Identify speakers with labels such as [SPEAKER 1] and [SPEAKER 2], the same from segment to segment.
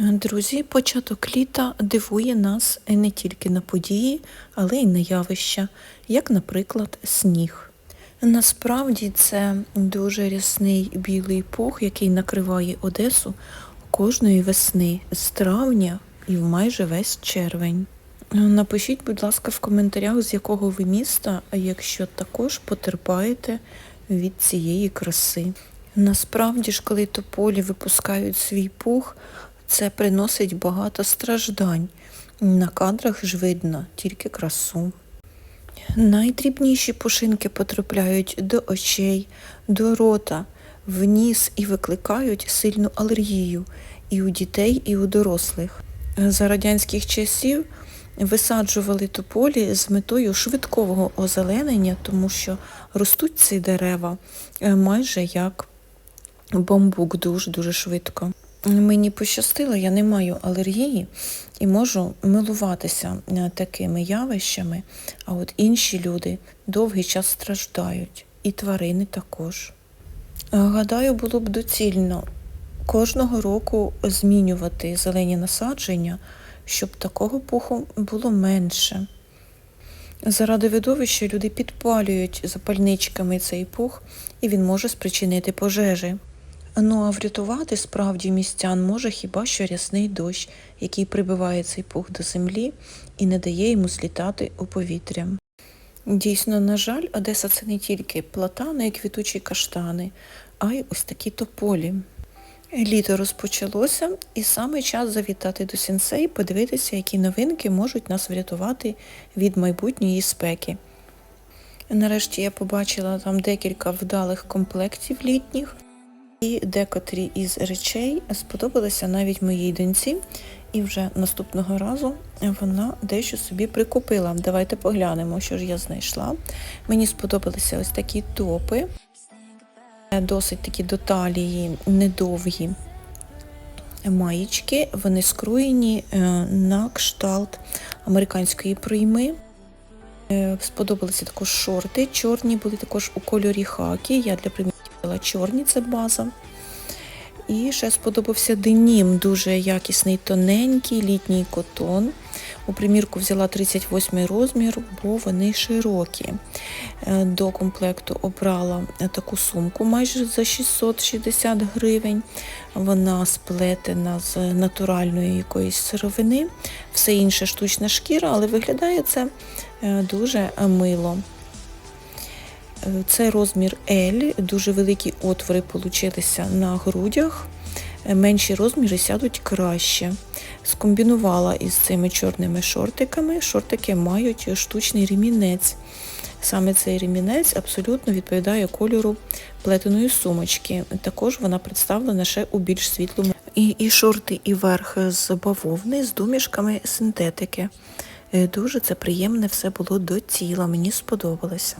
[SPEAKER 1] Друзі, початок літа дивує нас не тільки на події, але й на явища, як, наприклад, сніг. Насправді це дуже рясний білий пух, який накриває Одесу кожної весни з травня і майже весь червень. Напишіть, будь ласка, в коментарях, з якого ви міста, якщо також потерпаєте від цієї краси. Насправді ж, коли тополі випускають свій пух, це приносить багато страждань. На кадрах ж видно тільки красу. Найдрібніші пушинки потрапляють до очей, до рота, в ніс і викликають сильну алергію і у дітей, і у дорослих. За радянських часів висаджували тополі з метою швидкого озеленення, тому що ростуть ці дерева е, майже як бамбук дуже-дуже швидко. Мені пощастило, я не маю алергії і можу милуватися е, такими явищами, а от інші люди довгий час страждають, і тварини також. Е, Гадаю, було б доцільно кожного року змінювати зелені насадження, щоб такого пуху було менше. Заради видовища люди підпалюють запальничками цей пух, і він може спричинити пожежі. Ну а врятувати справді містян може хіба що рясний дощ, який прибиває цей пух до землі і не дає йому злітати у повітря. Дійсно, на жаль, Одеса це не тільки платани і квітучі каштани, а й ось такі тополі. Літо розпочалося, і саме час завітати до сінсей, подивитися, які новинки можуть нас врятувати від майбутньої спеки. Нарешті я побачила там декілька вдалих комплектів літніх, і декотрі із речей сподобалися навіть моїй доньці, і вже наступного разу вона дещо собі прикупила. Давайте поглянемо, що ж я знайшла. Мені сподобалися ось такі топи, досить такі до недовгі маєчки. Вони скроєні е, на кшталт американської прийми. Е, Сподобалися також шорти. Чорні були також у кольорі хакі. Я для взяла чорні, це база. І ще сподобався денім, дуже якісний, тоненький літній котон. У примірку взяла 38 розмір, бо вони широкі. Е, До комплекту обрала таку сумку майже за 660 гривень. Вона сплетена з натуральної якоїсь сировини. Все інше штучна шкіра, але виглядає це е, дуже мило. Це розмір L, дуже великі отвори получилися на грудях. Менші розміри сядуть краще. Скомбінувала із цими чорними шортиками. Шортики мають штучний ремінець. Саме цей ремінець абсолютно відповідає кольору плетеної сумочки. Також вона представлена ще у більш світлому. І, і шорти, і верх з бавовни, з домішками синтетики. Е, Дуже це приємне все було до тіла, мені сподобалося.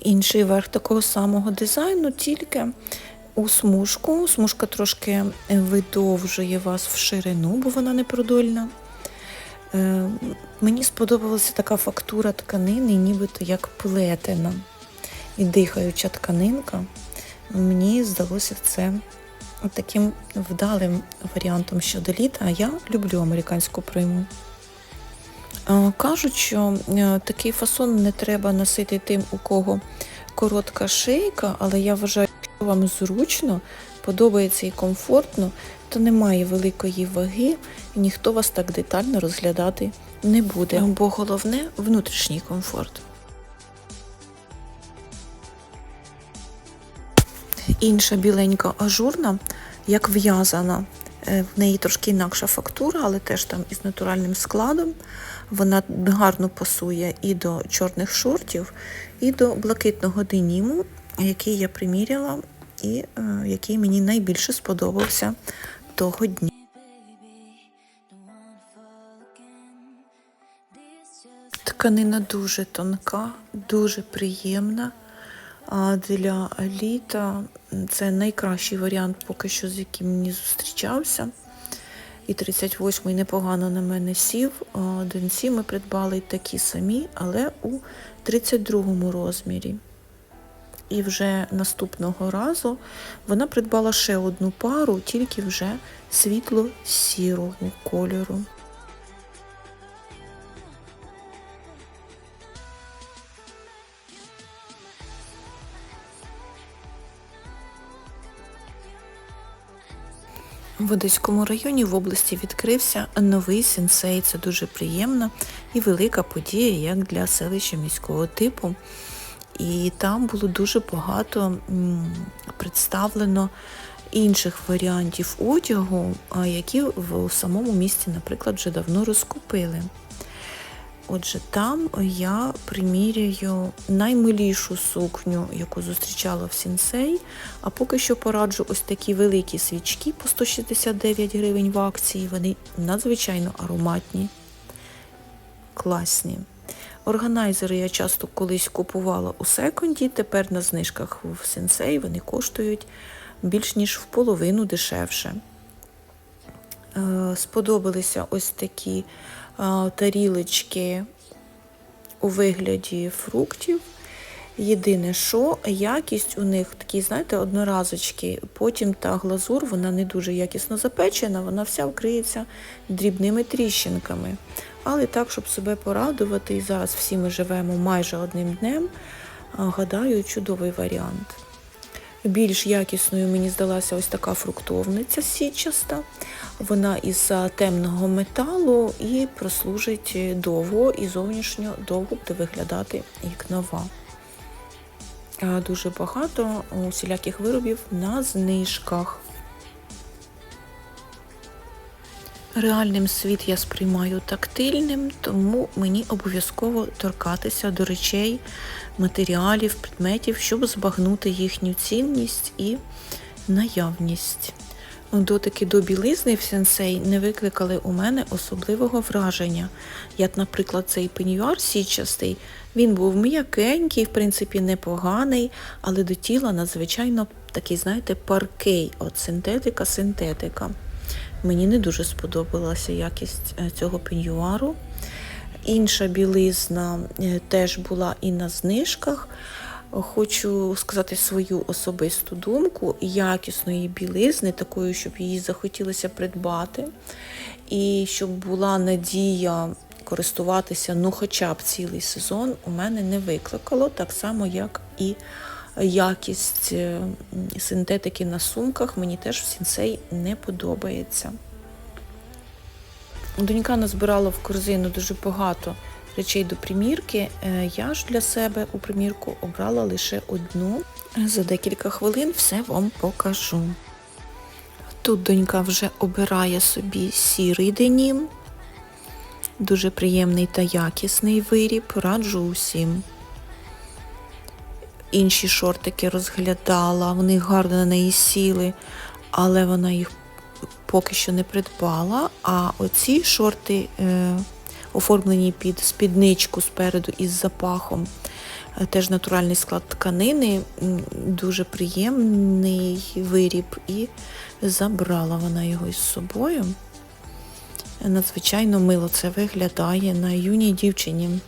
[SPEAKER 1] Інший верх такого самого дизайну, тільки у смужку. Смужка трошки видовжує вас в ширину, бо вона непродольна. Е, Мені сподобалася така фактура тканини, нібито як плетена і дихаюча тканинка. Мені здалося це таким вдалим варіантом щодо літа, а я люблю американську прийму. А, Кажуть, що е, такий фасон не треба носити тим, у кого коротка шийка, але я вважаю, що вам зручно, подобається і комфортно, то немає великої ваги, і ніхто вас так детально розглядати не буде. Бо головне внутрішній комфорт. Інша біленька ажурна, як в'язана. Е, В неї трошки інакша фактура, але теж там із натуральним складом. Вона гарно пасує і до чорних шортів, і до блакитного деніму, який я приміряла, і е, який мені найбільше сподобався того дня. Тканина дуже тонка, дуже приємна. А для літа це найкращий варіант, поки що з яким мені зустрічався. І 38-й непогано на мене сів. Донці ми придбали такі самі, але у 32-му розмірі. І вже наступного разу вона придбала ще одну пару, тільки вже світло-сірого кольору. В Одеському районі в області відкрився новий сенсей. Це дуже приємна і велика подія, як для селища міського типу. І там було дуже багато представлено інших варіантів одягу, які в самому місті, наприклад, вже давно розкупили. Отже, там я примірюю наймилішу сукню, яку зустрічала в сінсей, а поки що пораджу ось такі великі свічки по 169 гривень в акції. Вони надзвичайно ароматні, класні. Органайзери я часто колись купувала у секонді, тепер на знижках в сенсей вони коштують більш ніж в половину дешевше. Е, сподобалися ось такі тарілочки у вигляді фруктів. Єдине, що якість у них такі, знаєте, одноразочки, потім та глазур, вона не дуже якісно запечена, вона вся вкриється дрібними тріщинками. Але так, щоб себе порадувати, і зараз всі ми живемо майже одним днем, гадаю, чудовий варіант. Більш якісною мені здалася ось така фруктовниця січаста. Вона із темного металу і прослужить довго і зовнішньо довго буде виглядати як нова. Дуже багато усіляких виробів на знижках. Реальним світ я сприймаю тактильним, тому мені обов'язково торкатися до речей, матеріалів, предметів, щоб збагнути їхню цінність і наявність. Дотики до білизни в сенсей не викликали у мене особливого враження. Як, наприклад, цей пеньюар січастий, він був м'якенький, в принципі, непоганий, але до тіла надзвичайно такий, знаєте, паркей, от синтетика-синтетика. Мені не дуже сподобалася якість е, цього пеньюару. Інша білизна е, теж була і на знижках. Хочу сказати свою особисту думку якісної білизни, такою, щоб її захотілося придбати, і щоб була надія користуватися ну хоча б цілий сезон, у мене не викликало, так само, як і якість е, синтетики на сумках мені теж в сінсей не подобається. Донька назбирала в корзину дуже багато речей до примірки. Е, я ж для себе у примірку обрала лише одну. За декілька хвилин все вам покажу. Тут донька вже обирає собі сірий денім, дуже приємний та якісний виріб, раджу усім. Інші шортики розглядала, вони гарно на неї сіли, але вона їх поки що не придбала. А оці шорти е, оформлені під спідничку спереду із запахом. Е, теж натуральний склад тканини, дуже приємний виріб, і забрала вона його із собою. Надзвичайно мило це виглядає на юній дівчині.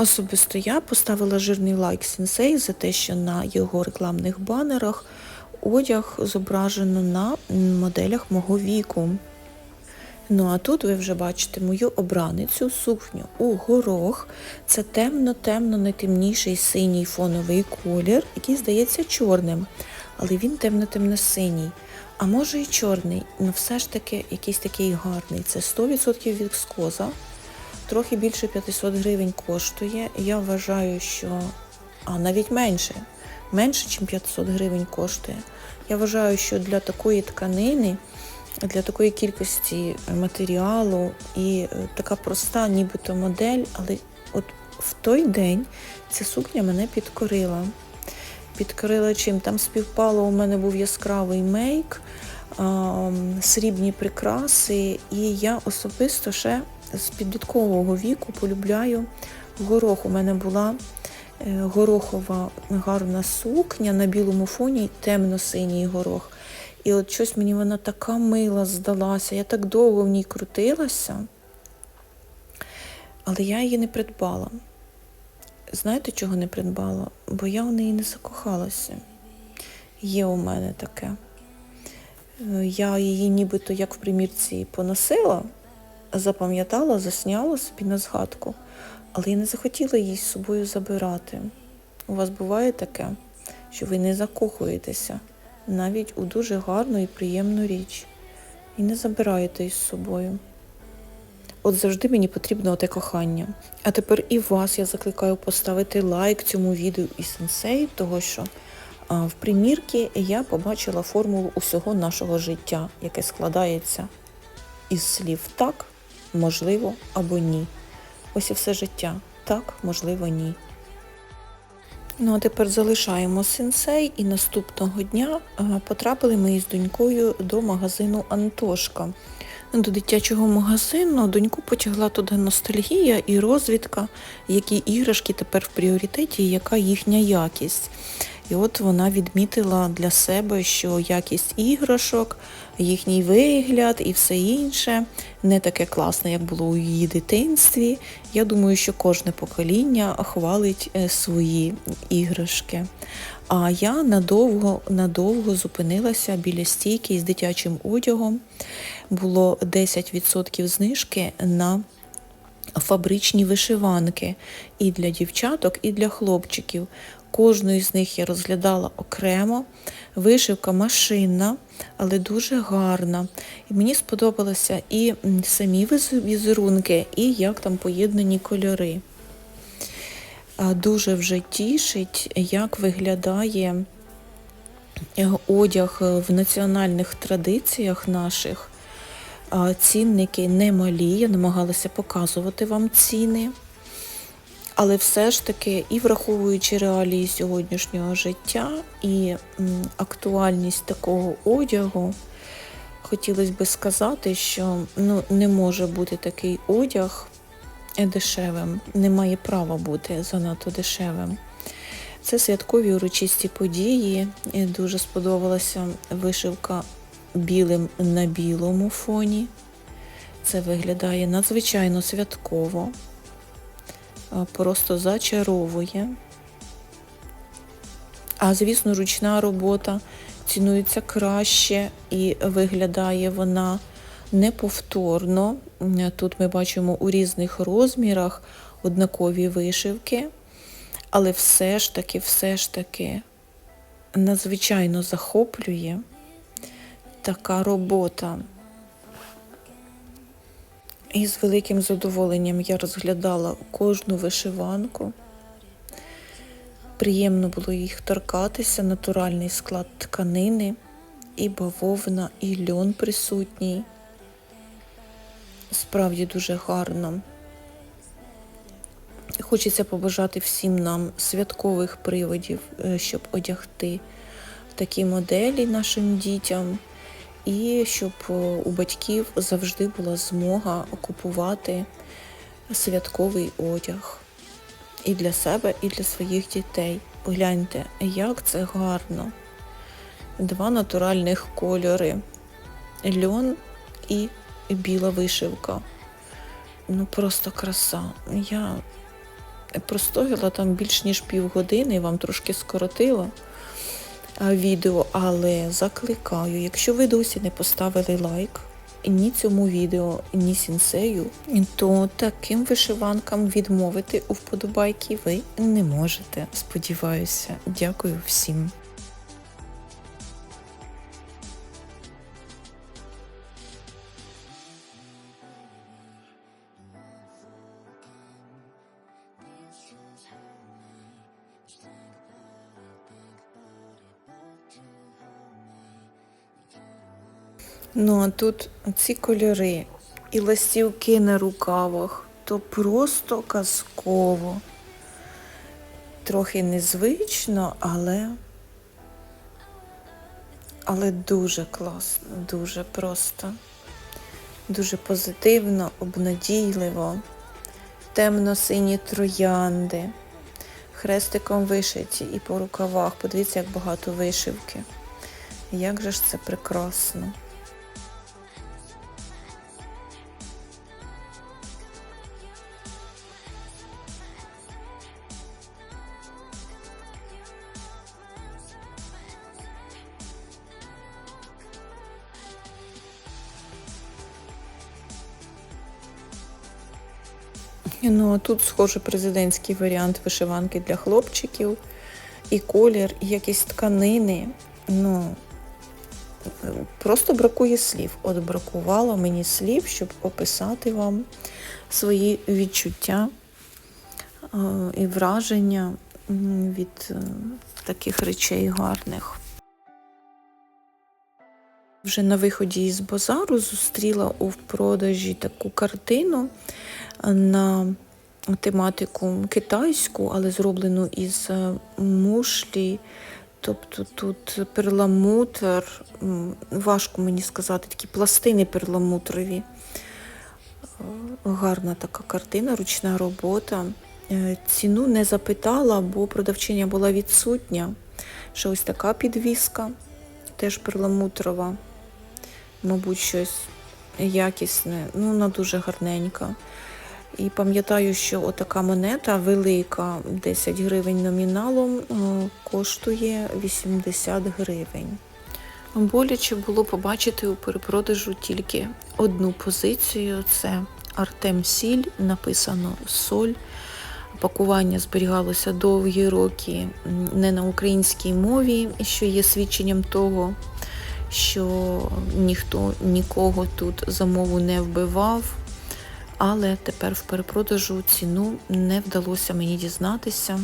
[SPEAKER 1] Особисто я поставила жирний лайк Сінсей за те, що на його рекламних банерах одяг зображено на моделях мого віку. Ну а тут ви вже бачите мою обраницю, сукню у горох. Це темно-темно найтемніший синій фоновий колір, який здається чорним. Але він темно-темно-синій. А може і чорний, але все ж таки якийсь такий гарний. Це 100% віскоза трохи більше 500 гривень коштує. Я вважаю, що а навіть менше, менше, ніж 500 гривень коштує. Я вважаю, що для такої тканини, для такої кількості матеріалу і е, така проста, нібито модель, але от в той день ця сукня мене підкорила. Підкорила чим? Там співпало, у мене був яскравий мейк, срібні прикраси, і я особисто ще з підліткового віку полюбляю горох. У мене була е, горохова гарна сукня на білому фоні, темно-синій горох. І от щось мені вона така мила здалася. Я так довго в ній крутилася, але я її не придбала. Знаєте, чого не придбала? Бо я в неї не закохалася. Є у мене таке. Е, Я її нібито як в примірці поносила, запам'ятала, засняла собі на згадку, але я не захотіла її з собою забирати. У вас буває таке, що ви не закохуєтеся навіть у дуже гарну і приємну річ і не забираєте із собою. От завжди мені потрібно оте кохання. А тепер і вас я закликаю поставити лайк цьому відео і сенсей, того що в примірці я побачила формулу усього нашого життя, яке складається із слів так, можливо або ні. Ось і все життя. Так, можливо, ні. Ну, а тепер залишаємо сенсей, і наступного дня потрапили ми із донькою до магазину Антошка. До дитячого магазину доньку потягла туди ностальгія і розвідка, які іграшки тепер в пріоритеті, яка їхня якість. І от вона відмітила для себе, що якість іграшок, їхній вигляд і все інше не таке класне, як було у її дитинстві. Я думаю, що кожне покоління хвалить е, свої іграшки. А я надовго, надовго зупинилася біля стійки з дитячим одягом. Було 10% знижки на фабричні вишиванки і для дівчаток, і для хлопчиків. Кожну з них я розглядала окремо. Вишивка машинна, але дуже гарна. І мені сподобалися і самі візерунки, і як там поєднані кольори. Дуже вже тішить, як виглядає е, одяг в національних традиціях наших. Цінники немалі, я намагалася показувати вам ціни. Але все ж таки, і враховуючи реалії сьогоднішнього життя і актуальність такого одягу, хотілося би сказати, що ну, не може бути такий одяг дешевим, не має права бути занадто дешевим. Це святкові урочисті події. Дуже сподобалася вишивка білим на білому фоні. Це виглядає надзвичайно святково просто зачаровує. А звісно, ручна робота цінується краще і виглядає вона неповторно. Тут ми бачимо у різних розмірах однакові вишивки, але все ж таки, все ж таки надзвичайно захоплює така робота. І з великим задоволенням я розглядала кожну вишиванку. Приємно було їх торкатися, натуральний склад тканини, і бавовна, і льон присутній. Справді дуже гарно. Хочеться побажати всім нам святкових приводів, е, щоб одягти такі моделі нашим дітям, і щоб е, у батьків завжди була змога купувати святковий одяг і для себе, і для своїх дітей. Погляньте, як це гарно. Два натуральних кольори. Льон і біла вишивка. Ну просто краса. Я простояла там більш ніж півгодини, вам трошки скоротила відео, але закликаю, якщо ви досі не поставили лайк ні цьому відео, ні сінсею, то таким вишиванкам відмовити у вподобайки ви не можете. Сподіваюся, дякую всім. Ну а тут ці кольори і ластівки на рукавах, то просто казково. Трохи незвично, але, але дуже класно, дуже просто. Дуже позитивно, обнадійливо, темно-сині троянди, хрестиком вишиті і по рукавах. Подивіться, як багато вишивки. Як же ж це прекрасно. Ну, а тут, схоже, президентський варіант вишиванки для хлопчиків. І колір, і якісь тканини. Ну, просто бракує слів. От бракувало мені слів, щоб описати вам свої відчуття е, і враження від е, таких речей гарних. Вже на виході із базару зустріла у продажі таку картину на тематику китайську, але зроблену із е, мушлі. Тобто тут перламутр, важко мені сказати, такі пластини перламутрові. Е, Гарна така картина, ручна робота. Е, Ціну не запитала, бо продавчиня була відсутня. Ще ось така підвіска, теж перламутрова. Мабуть, щось якісне, ну вона дуже гарненька. І пам'ятаю, що отака монета велика, 10 гривень номіналом, е, коштує 80 гривень. Боляче було побачити у перепродажу тільки одну позицію: це Артем Сіль, написано Соль. Пакування зберігалося довгі роки не на українській мові, що є свідченням того, що ніхто нікого тут за мову не вбивав. Але тепер в перепродажу ціну не вдалося мені дізнатися.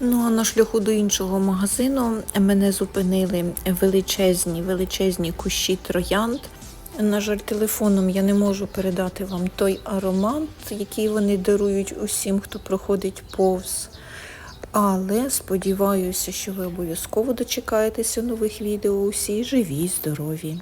[SPEAKER 1] Ну а на шляху до іншого магазину мене зупинили величезні, величезні кущі троянд. На жаль, телефоном я не можу передати вам той аромат, який вони дарують усім, хто проходить повз. Але сподіваюся, що ви обов'язково дочекаєтеся нових відео. Усі живі, здорові!